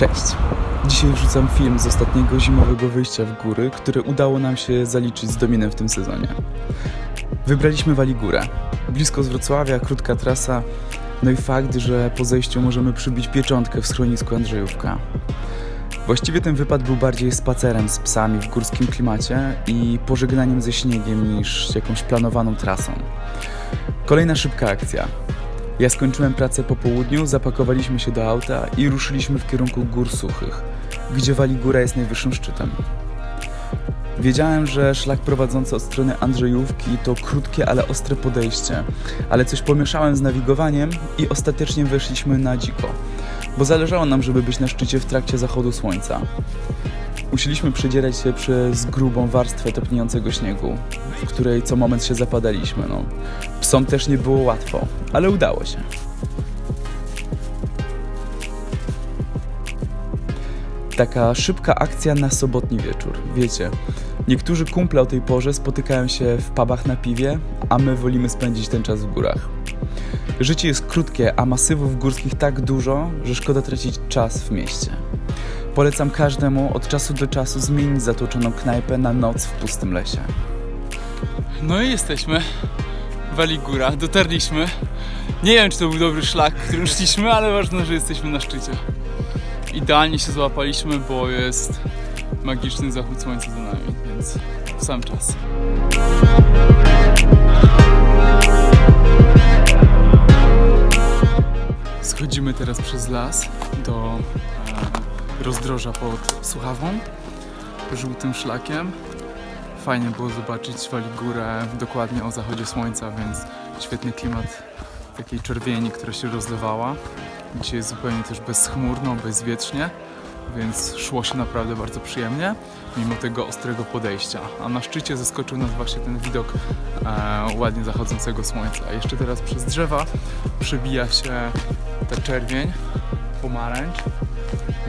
Cześć! Dzisiaj wrzucam film z ostatniego zimowego wyjścia w góry, które udało nam się zaliczyć z dominem w tym sezonie. Wybraliśmy Waligórę. Blisko z Wrocławia, krótka trasa, no i fakt, że po zejściu możemy przybić pieczątkę w schronisku Andrzejówka. Właściwie ten wypad był bardziej spacerem z psami w górskim klimacie i pożegnaniem ze śniegiem niż jakąś planowaną trasą. Kolejna szybka akcja. Ja skończyłem pracę po południu, zapakowaliśmy się do auta i ruszyliśmy w kierunku Gór Suchych, gdzie Waligóra jest najwyższym szczytem. Wiedziałem, że szlak prowadzący od strony Andrzejówki to krótkie, ale ostre podejście, ale coś pomieszałem z nawigowaniem i ostatecznie weszliśmy na dziko, bo zależało nam, żeby być na szczycie w trakcie zachodu słońca. Musieliśmy przedzierać się przez grubą warstwę topniejącego śniegu, w której co moment się zapadaliśmy. No. Psom też nie było łatwo, ale udało się. Taka szybka akcja na sobotni wieczór. Wiecie, niektórzy kumple o tej porze spotykają się w pubach na piwie, a my wolimy spędzić ten czas w górach. Życie jest krótkie, a masywów górskich tak dużo, że szkoda tracić czas w mieście. Polecam każdemu od czasu do czasu zmienić zatłoczoną knajpę na noc w pustym lesie. No i jesteśmy. Waligóra, dotarliśmy. Nie wiem, czy to był dobry szlak, którym szliśmy, ale ważne, że jesteśmy na szczycie. Idealnie się złapaliśmy, bo jest magiczny zachód słońca za nami, więc w sam czas. Schodzimy teraz przez las do e, rozdroża pod Słuchawą, żółtym szlakiem. Fajnie było zobaczyć Waligórę dokładnie o zachodzie słońca, więc świetny klimat takiej czerwieni, która się rozlewała. Dzisiaj jest zupełnie też bezchmurno, bezwietrznie, więc szło się naprawdę bardzo przyjemnie, mimo tego ostrego podejścia. A na szczycie zaskoczył nas właśnie ten widok e, ładnie zachodzącego słońca. A jeszcze teraz przez drzewa przebija się ta czerwień, pomarańcz,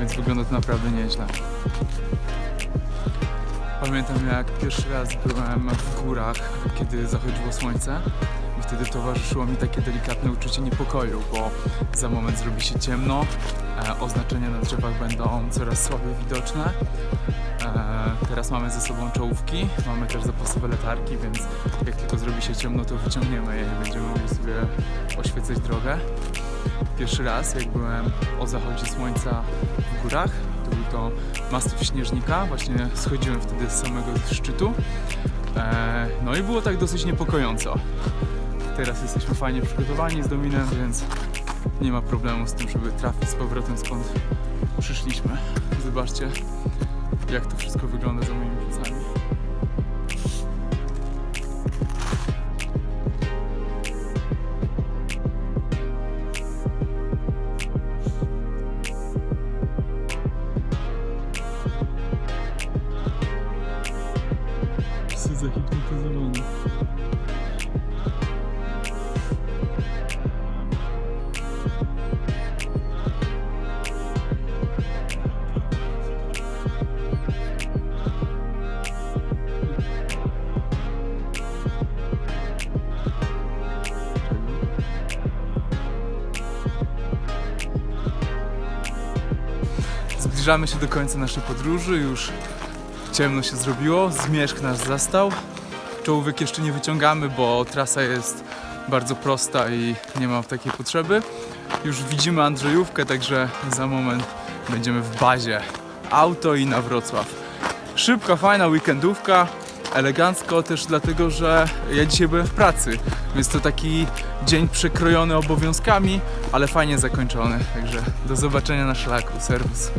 więc wygląda to naprawdę nieźle. Pamiętam jak pierwszy raz byłem w górach, kiedy zachodziło słońce i wtedy towarzyszyło mi takie delikatne uczucie niepokoju, bo za moment zrobi się ciemno, e, oznaczenia na drzewach będą coraz słabiej widoczne. E, teraz mamy ze sobą czołówki, mamy też zapasowe latarki, więc jak tylko zrobi się ciemno, to wyciągniemy je i będziemy mogli sobie oświecać drogę. Pierwszy raz, jak byłem o zachodzie słońca w górach, to był to masyw śnieżnika, właśnie schodziłem wtedy z samego szczytu. E, no i było tak dosyć niepokojąco. Teraz jesteśmy fajnie przygotowani z Dominem, więc nie ma problemu z tym, żeby trafić z powrotem skąd przyszliśmy. Zobaczcie, jak to wszystko wygląda za moimi plecami. Psy zahipnotyzowane. Zbliżamy się do końca naszej podróży, już ciemno się zrobiło, zmierzch nas zastał. Czołówek jeszcze nie wyciągamy, bo trasa jest bardzo prosta i nie ma takiej potrzeby. Już widzimy Andrzejówkę, także za moment będziemy w bazie. Auto i na Wrocław. Szybka, fajna weekendówka, elegancko też dlatego, że ja dzisiaj byłem w pracy, więc to taki dzień przekrojony obowiązkami, ale fajnie zakończony. Także do zobaczenia na szlaku. Serwus.